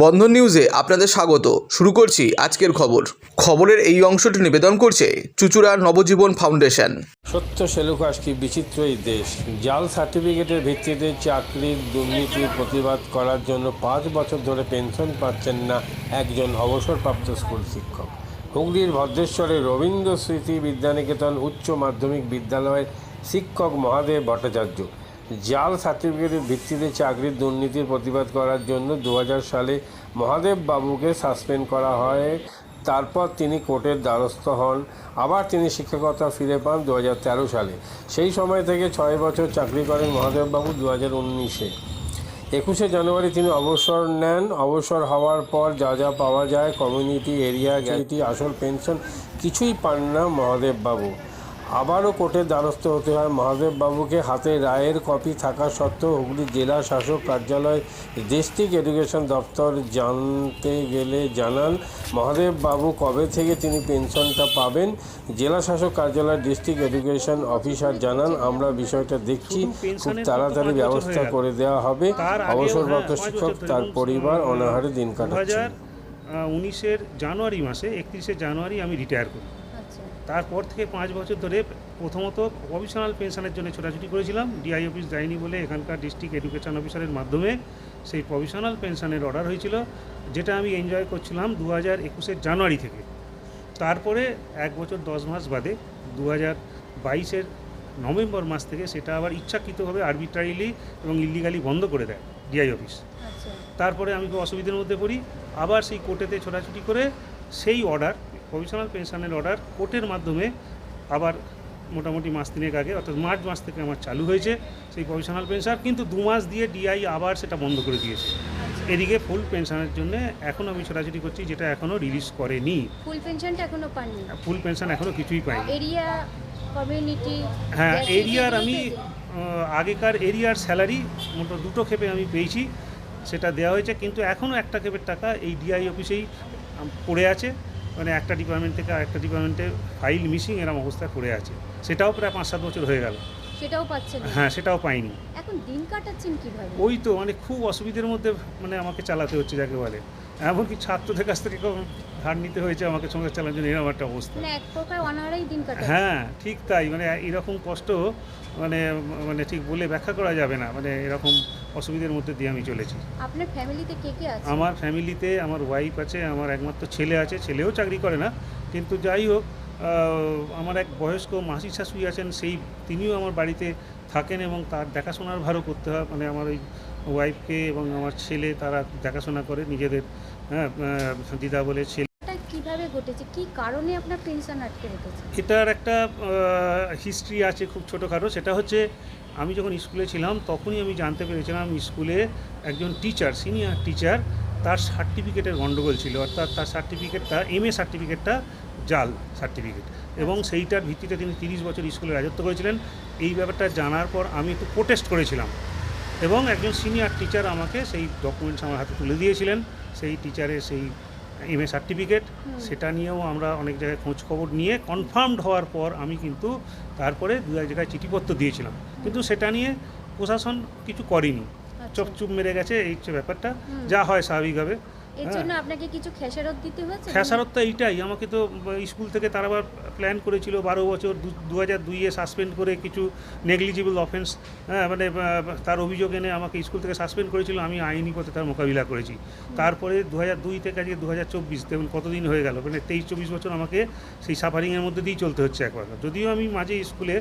বন্ধন নিউজে আপনাদের স্বাগত। শুরু করছি আজকের খবর। খবরের এই অংশটি নিবেদন করছে চুচুড়া নবজীবন ফাউন্ডেশন। সত্য সেলুকাস কি বিচিত্র এই দেশ? জাল সার্টিফিকেটের ভিত্তিতে চাকরির দুর্নীতির প্রতিবাদ করার জন্য পাঁচ বছর ধরে পেনশন পাচ্ছেন না একজন অবসরপ্রাপ্ত স্কুল শিক্ষক। হুগলির ভদ্রেশ্বরে রবীন্দ্র স্মৃতি বিদ্যানিকেতন উচ্চ মাধ্যমিক বিদ্যালয়ের শিক্ষক মহাদেব ভট্টাচার্য জাল সার্টিফিকেটের ভিত্তিতে চাকরির দুর্নীতির প্রতিবাদ করার জন্য দু হাজার সালে মহাদেব বাবুকে সাসপেন্ড করা হয়। তারপর তিনি কোর্টের দ্বারস্থ হন। আবার তিনি শিক্ষকতা ফিরে পান দু হাজার তেরো সালে। সেই সময় থেকে ছয় বছর চাকরি করেন মহাদেববাবু দু হাজার উনিশে। একুশে জানুয়ারি তিনি অবসর নেন। অবসর হওয়ার পর যা যা পাওয়া যায়, কমিউনিটি এরিয়া গ্যারিটি আসল পেনশন কিছুই পান না মহাদেববাবু আবারও কোর্টের দ্বারস্থ হতে হয় মহাদেববাবুকে। হাতে রায়ের কপি থাকা সত্ত্বেও হুগলি জেলা শাসক কার্যালয় ডিস্ট্রিক্ট এডুকেশন দপ্তর জানতে গেলে জানান মহাদেববাবু কবে থেকে তিনি পেনশনটা পাবেন? জেলা শাসক কার্যালয় ডিস্ট্রিক্ট এডুকেশন অফিসার জানান আমরা বিষয়টা দেখছি। খুব তাড়াতাড়ি ব্যবস্থা করে দেওয়া হবে। অবসরপ্রাপ্ত শিক্ষক তার পরিবার অনাহারে দিন হাজার উনিশের জানুয়ারি মাসে একত্রিশে জানুয়ারি আমি রিটায়ার করি। তারপর থেকে পাঁচ বছর ধরে প্রথমত প্রফেশনাল পেনশনের জন্য ছোটাছুটি করেছিলাম। ডিআই অফিস যায়নি বলে এখানকার ডিস্ট্রিক্ট এডুকেশন অফিসারের মাধ্যমে সেই প্রফেশনাল পেনশনের অর্ডার হয়েছিল যেটা আমি এনজয় করছিলাম দু হাজার একুশের জানুয়ারি থেকে। তারপরে এক বছর দশ মাস বাদে দু হাজার বাইশের নভেম্বর মাস থেকে সেটা আবার ইচ্ছাকৃতভাবে আরবিট্রারিলি এবং ইলিগালি বন্ধ করে দেয় ডিআই অফিস। আচ্ছা। তারপরে আমি খুব অসুবিধার মধ্যে পড়ি। আবার সেই কোর্টেতে ছোটাছুটি করে সেই অর্ডার প্রভিশনাল পেনশনের অর্ডার কোর্টের মাধ্যমে আবার মোটামুটি মাস তিনেক আগে অর্থাৎ মার্চ মাস থেকে আমার চালু হয়েছে সেই প্রভিশনাল পেনশন কিন্তু দু মাস দিয়ে ডিআই আবার সেটা বন্ধ করে দিয়েছে। এদিকে ফুল পেনশনের জন্য এখনও আমি ছোটাছুটি করছি যেটা এখনও রিলিজ করেনি। ফুল পেনশনটা এখনও পাননি? ফুল পেনশন এখনও কিছুই পাইনি। এরিয়া কমিউনিটি হ্যাঁ এরিয়ার আমি আগেকার এরিয়ার স্যালারি মোটো দুটো ক্ষেপে আমি পেয়েছি সেটা দেওয়া হয়েছে কিন্তু এখনও একটা ক্ষেপের টাকা এই ডিআই অফিসেই পড়ে আছে। মানে একটা ডিপার্টমেন্ট থেকে আরেকটা ডিপার্টমেন্টে ফাইল মিসিং এরম অবস্থায় পড়ে আছে। সেটাও প্রায় পাঁচ সাত বছর হয়ে গেল। সেটাও পাচ্ছে না। হ্যাঁ সেটাও পাইনি। এখন দিন কাটাচ্ছেন কীভাবে? ওই তো মানে খুব অসুবিধার মধ্যে মানে আমাকে চালাতে হচ্ছে যাকে বলে। এমনকি ছাত্রদের কাছ থেকে ধার নিতে হয়েছে আমাকে সংসার চালানোর জন্য এরকম একটা অবস্থা। হ্যাঁ ঠিক তাই মানে এরকম কষ্ট মানে মানে ঠিক বলে ব্যাখ্যা করা যাবে না মানে এরকম অসুবিধার মধ্যে দিয়ে আমি চলেছি। আপনার ফ্যামিলিতে কে কে আছে? আমার ফ্যামিলিতে আমার ওয়াইফ আছে আমার একমাত্র ছেলে আছে ছেলেও চাকরি করে না কিন্তু যাই হোক আমার এক বয়স্ক মাসি শাশুড়ি আছেন সেই তিনিও আমার বাড়িতে থাকেন এবং তার দেখাশোনার ভারও করতে হয়। মানে আমার ওই ওয়াইফকে এবং আমার ছেলে তারা দেখাশোনা করে নিজেদের। হ্যাঁ দিদা বলে ছেলে কীভাবে ঘটেছে? কি কারণে আপনার পেনশন আটকে রেখেছে? এটার একটা হিস্ট্রি আছে খুব ছোটোখাটো। সেটা হচ্ছে আমি যখন স্কুলে ছিলাম তখনই আমি জানতে পেরেছিলাম স্কুলে একজন টিচার সিনিয়র টিচার তার সার্টিফিকেটের গণ্ডগোল ছিল। অর্থাৎ তার সার্টিফিকেটটা এম এ সার্টিফিকেটটা জাল সার্টিফিকেট এবং সেইটার ভিত্তিতে তিনি তিরিশ বছর স্কুলে রাজত্ব করেছিলেন। এই ব্যাপারটা জানার পর আমি একটু প্রোটেস্ট করেছিলাম। এবং একজন সিনিয়র টিচার আমাকে সেই ডকুমেন্টস আমার হাতে তুলে দিয়েছিলেন। সেই টিচারের সেই এম এ সার্টিফিকেট সেটা নিয়েও আমরা অনেক জায়গায় খোঁজ খবর নিয়ে কনফার্মড হওয়ার পর আমি কিন্তু তারপরে দু এক জায়গায় চিঠিপত্র দিয়েছিলাম। কিন্তু সেটা নিয়ে প্রশাসন কিছু করেনি। আচ্ছা। চোখ চুপ মেরে গেছে এই হচ্ছে ব্যাপারটা। যা হয় স্বাভাবিকভাবে। এর হ্যাঁ। জন্য আপনাকে কিছু খেসারত দিতে হয়েছে? খেসারতটা এইটাই। আমাকে তো স্কুল থেকে তারা আবার প্ল্যান করেছিল বারো বছর দু হাজার দুইয়ে সাসপেন্ড করে কিছু নেগলিজিবল অফেন্স হ্যাঁ মানে তার অভিযোগ এনে আমাকে স্কুল থেকে সাসপেন্ড করেছিল আমি আইনি পথে তার মোকাবিলা করেছি। তারপরে দু হাজার দুই থেকে আজকে দু হাজার চব্বিশ দেখুন কতদিন হয়ে গেল মানে তেইশ চব্বিশ বছর আমাকে সেই সাফারিংয়ের মধ্যে দিয়েই চলতে হচ্ছে একবার। যদিও আমি মাঝে স্কুলে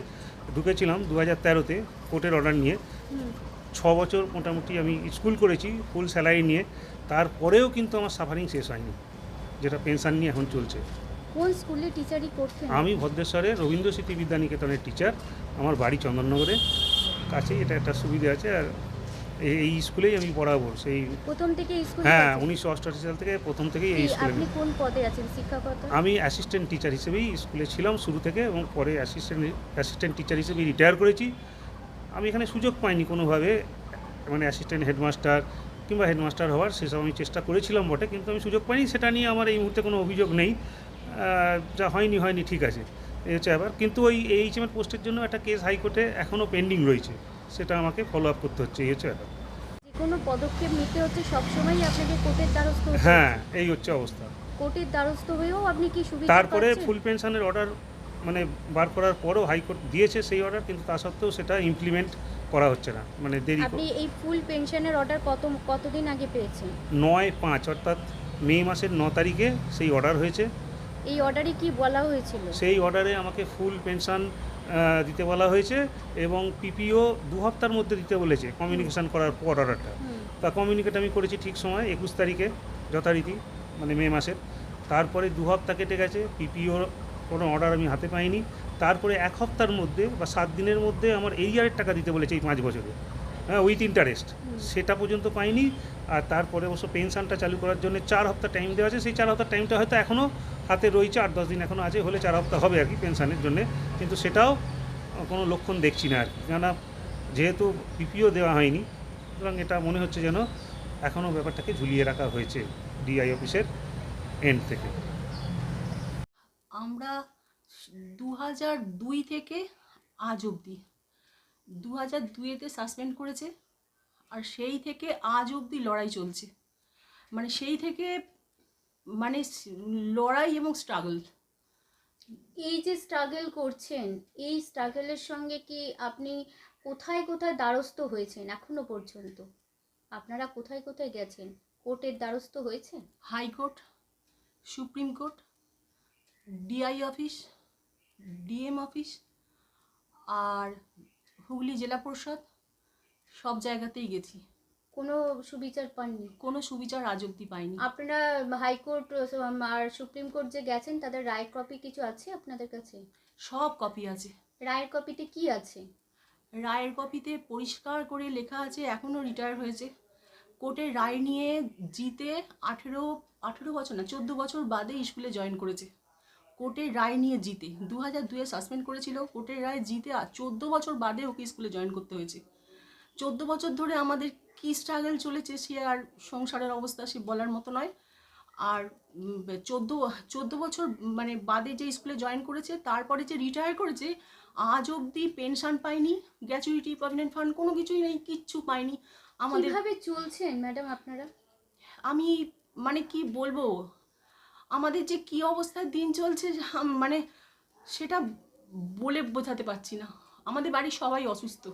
ঢুকেছিলাম দু হাজার তেরোতে কোর্টের অর্ডার নিয়ে। ছ বছর মোটামুটি আমি স্কুল করেছি ফুল স্যালারি নিয়ে। তারপরেও কিন্তু আমার সাফারিং শেষ হয়নি যেটা পেনশন নিয়ে এখন চলছে। কোন স্কুলে টিচারই করতেন আমি ভদ্রেশ্বরে রবীন্দ্র স্মৃতি বিদ্যানিকেতনের টিচার আমার বাড়ি চন্দননগরে। কাছেই এটা একটা সুবিধা আছে আর এই- এই স্কুলেই আমি পড়াবো সেই প্রথম থেকে স্কুল হ্যাঁ উনিশশো অষ্টআশি সাল থেকে প্রথম থেকেই এই স্কুলে আপনি কোন পদে আছেন শিক্ষকতা? আমি অ্যাসিস্ট্যান্ট টিচার হিসেবেই স্কুলে ছিলাম শুরু থেকে এবং পরে অ্যাসিস্ট্যান্ট অ্যাসিস্ট্যান্ট টিচার হিসেবে রিটায়ার করেছি। আমি এখানে সুযোগ পাইনি কোনোভাবে মানে অ্যাসিস্ট্যান্ট হেডমাস্টার কিংবা হেডমাস্টার হওয়ার সেসব আমি চেষ্টা করেছিলাম বটে কিন্তু আমি সুযোগ পাইনি সেটা নিয়ে আমার এই মুহূর্তে কোনো অভিযোগ নেই। যা হয়নি হয়নি ঠিক আছে। এই হচ্ছে আবার কিন্তু ওই এইচএমের পোস্টের জন্য একটা কেস হাইকোর্টে এখনও পেন্ডিং রয়েছে সেটা আমাকে ফলো আপ করতে হচ্ছে এই হচ্ছে ব্যাপার। কোনো পদক্ষেপ নিতে হচ্ছে সবসময়ই আপনাকে কোর্টের দ্বারস্থ হ্যাঁ এই হচ্ছে অবস্থা। কোর্টের দ্বারস্থ হয়েও আপনি কি সুবিধা তারপরে ফুল পেনশনের অর্ডার মানে বার করার পরও হাইকোর্ট দিয়েছে সেই অর্ডার কিন্তু তা সত্ত্বেও সেটা ইমপ্লিমেন্ট করা হচ্ছে না মানে দেরি আপনি এই ফুল পেনশনের অর্ডার কত কতদিন আগে পেয়েছেন? নয় পাঁচ অর্থাৎ মে মাসের ন তারিখে সেই অর্ডার হয়েছে। এই অর্ডারে কি বলা হয়েছিল? সেই অর্ডারে আমাকে ফুল পেনশন দিতে বলা হয়েছে এবং পিপিও দু হপ্তার মধ্যে দিতে বলেছে কমিউনিকেশন করার পর অর্ডারটা তা কমিউনিকেট আমি করেছি ঠিক সময় একুশ তারিখে যথারীতি মানে মে মাসের। তারপরে দু হপ্তাহ কেটে গেছে পিপিও কোনো অর্ডার আমি হাতে পাইনি। তারপরে এক হপ্তার মধ্যে বা সাত দিনের মধ্যে আমার এই ইয়ারের টাকা দিতে বলেছে এই পাঁচ বছরে। হ্যাঁ উইথ ইন্টারেস্ট সেটা পর্যন্ত পাইনি। আর তারপরে অবশ্য পেনশনটা চালু করার জন্য চার হপ্তাহ টাইম দেওয়া আছে। সেই চার হপ্তাহ টাইমটা হয়তো এখনও হাতে রয়েছে আট দশ দিন এখনও আছে হলে চার হপ্তাহ হবে আর কি পেনশনের জন্য। কিন্তু সেটাও কোনো লক্ষণ দেখছি না আর কি। কেননা যেহেতু পিপিও দেওয়া হয়নি সুতরাং এটা মনে হচ্ছে যেন এখনও ব্যাপারটাকে ঝুলিয়ে রাখা হয়েছে ডিআই অফিসের এন্ড থেকে। আমরা দু হাজার দুই থেকে আজ অবধি। দু হাজার দুইয়েতে সাসপেন্ড করেছে আর সেই থেকে আজ অবধি লড়াই চলছে। মানে সেই থেকে মানে লড়াই এবং স্ট্রাগল এই যে স্ট্রাগল করছেন এই স্ট্রাগলের সঙ্গে কি আপনি কোথায় কোথায় দ্বারস্থ হয়েছেন এখনও পর্যন্ত? আপনারা কোথায় কোথায় গেছেন? কোর্টের দ্বারস্থ হয়েছেন? High court supreme court DI office DM office আর হুগলি জেলা পরিষদ সব জায়গাতেই গেছি। কোনো সুবিচার পাননি? কোনো সুবিচার আজ অবধি পাইনি। আপনারা হাইকোর্ট আর সুপ্রিম কোর্ট যে গেছেন তাদের রায়ের কপি কিছু আছে আপনাদের কাছে? সব কপি আছে। রায়ের কপিতে কি আছে? রায়ের কপিতে পরিষ্কার করে লেখা আছে এখনও রিটায়ার হয়েছে। কোর্টের রায় নিয়ে জিতে আঠেরো আঠেরো বছর না চোদ্দ বছর বাদে স্কুলে জয়েন করেছে। কোর্টের রায় নিয়ে জিতে। দু হাজার দুয়ে সাসপেন্ড করেছিল কোর্টের রায় জিতে আর চোদ্দ বছর বাদে ওকে স্কুলে জয়েন করতে হয়েছে। চোদ্দ বছর ধরে আমাদের কী স্ট্রাগল চলেছে সে আর সংসারের অবস্থা সে বলার মতো নয়। আর চোদ্দ চোদ্দ বছর মানে বাদে যে স্কুলে জয়েন করেছে তারপরে যে রিটায়ার করেছে আজ অবধি পেনশন পায়নি গ্র্যাচুইটি প্রভিডেন্ট ফান্ড কোনো কিছুই নেই কিচ্ছু পাইনি আমাদের কীভাবে চলছেন ম্যাডাম আপনারা? আমি মানে কি বলব? আমাদের যে কি অবস্থায় দিন চলছে মানে সেটা বলে বোঝাতে পারছি না। আমাদের বাড়ির সবাই অসুস্থ।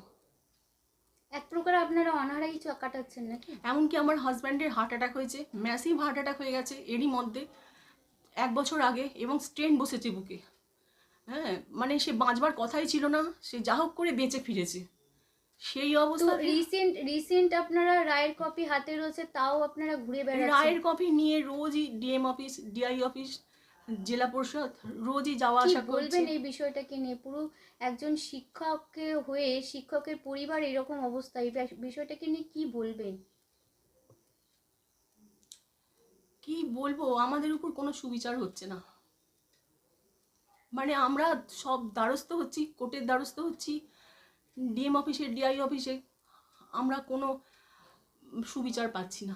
এক প্রকার আপনারা অনারাই চ- কাটাচ্ছেন নাকি? এমনকি আমার হাজব্যান্ডের হার্ট অ্যাটাক হয়েছে ম্যাসিভ হার্ট অ্যাটাক হয়ে গেছে এরই মধ্যে এক বছর আগে এবং স্ট্রেন বসেছে বুকে। হ্যাঁ মানে সে বাঁচবার কথাই ছিল না সে যা হোক করে বেঁচে ফিরেছে। সেই অবস্থা রিসেন্ট রিসেন্ট আপনারা রায়ের কপি হাতে রয়েছে তাও আপনারা ঘুরে বেড়াচ্ছেন? রায়ের কপি নিয়ে রোজই ডিএম অফিস ডিআই অফিস জেলা পরিষদ রোজই যাওয়া আসা করছে। বলবেন এই বিষয়টাকে নিয়ে? পুরো একজন শিক্ষককে হয়ে শিক্ষকের পরিবার এরকম অবস্থা এই বিষয়টাকে নিয়ে কি বলবেন? কি বলব? আমাদের উপর কোনো সুবিচার হচ্ছে না। মানে আমরা সব দ্বারস্থ হচ্ছি কোর্টের দ্বারস্থ হচ্ছি ডিএম অফিসে ডিআই অফিসে আমরা কোনো সুবিচার পাচ্ছি না।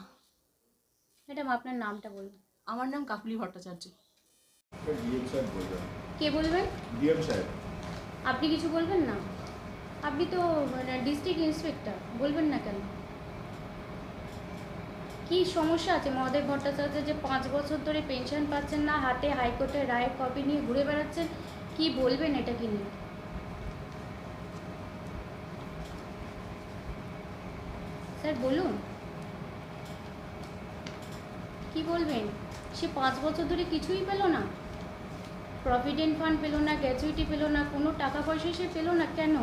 ম্যাডাম আপনার নামটা বলুন। আমার নাম কাকুলি ভট্টাচার্য। কে বলবেন? ডিএম সাহেব আপনি কিছু বলবেন না? আপনি তো ডিস্ট্রিক্ট ইন্সপেক্টর বলবেন না কেন? কি সমস্যা আছে? মহাদেব ভট্টাচার্য যে পাঁচ বছর ধরে পেনশন পাচ্ছেন না হাতে হাইকোর্টের রায়ের কপি নিয়ে ঘুরে বেড়াচ্ছেন কি বলবেন এটা কি নিয়ে? স্যার বলুন। কি বলবেন? সে পাঁচ বছর ধরে কিছুই পেল না। প্রভিডেন্ট ফান্ড পেল না গ্র্যাচুইটি পেল না কোনো টাকা পয়সা সে পেল না কেন?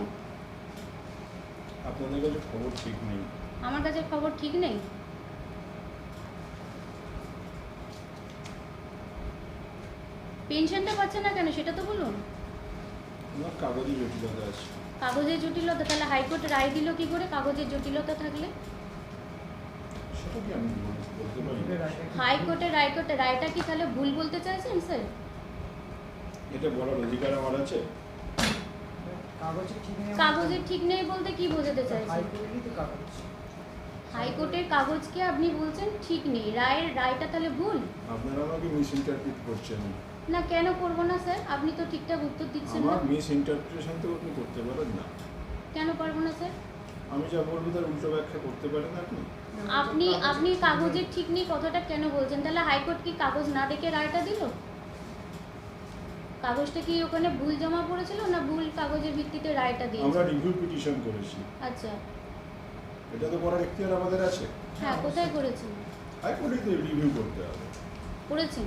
আপনাদের কাছে খবর ঠিক নেই। আমার কাছে খবর ঠিক নেই? পেনশনটা পাচ্ছে না কেন সেটা তো বলুন। আমার কাগজে জটিলতা আছে। কাগজের জটিলতা তাহলে হাইকোর্ট রায় দিল কি করে? কাগজের জটিলতা থাকলে? না। হাইকোর্টের রায়কোর্টে রায়টা কি তাহলে ভুল বলতে চাইছেন স্যার? এটা বলার অধিকার আমার আছে। কাগজের ঠিক নেই বলতে? কি বোঝাতে চাইছেন? হাইকোর্টের কাগজকে আপনি বলছেন? ঠিক নেই। রায়ের রায়টা তাহলে ভুল? আপনারা আমাকে মিস ইন্টারপ্রিট করছেন। না কেন করব না স্যার? আপনি তো ঠিকঠাক উত্তর দিচ্ছেন না। আমার মিস ইন্টারপ্রিটেশন তো আপনি করতে পারেন না। কেন পারব না স্যার? আমি যা বলব তার উল্টো ব্যাখ্যা করতে পারেন আপনি। আপনি আপনি কাগজের ঠিক নেই কথাটা কেন বলছেন? তাহলে হাইকোর্ট কি কাগজ না দেখে রায়টা দিল? কাগজটা কি ওখানে ভুল জমা পড়েছিল না ভুল কাগজের ভিত্তিতে রায়টা দিয়েছে? আমরা রিভিউ পিটিশন করেছি। আচ্ছা। এটা তো করার এখতিয়ার আমাদের আছে। হ্যাঁ কোথায় করেছেন? হাইকোর্টে তো রিভিউ করতে হবে। করেছেন?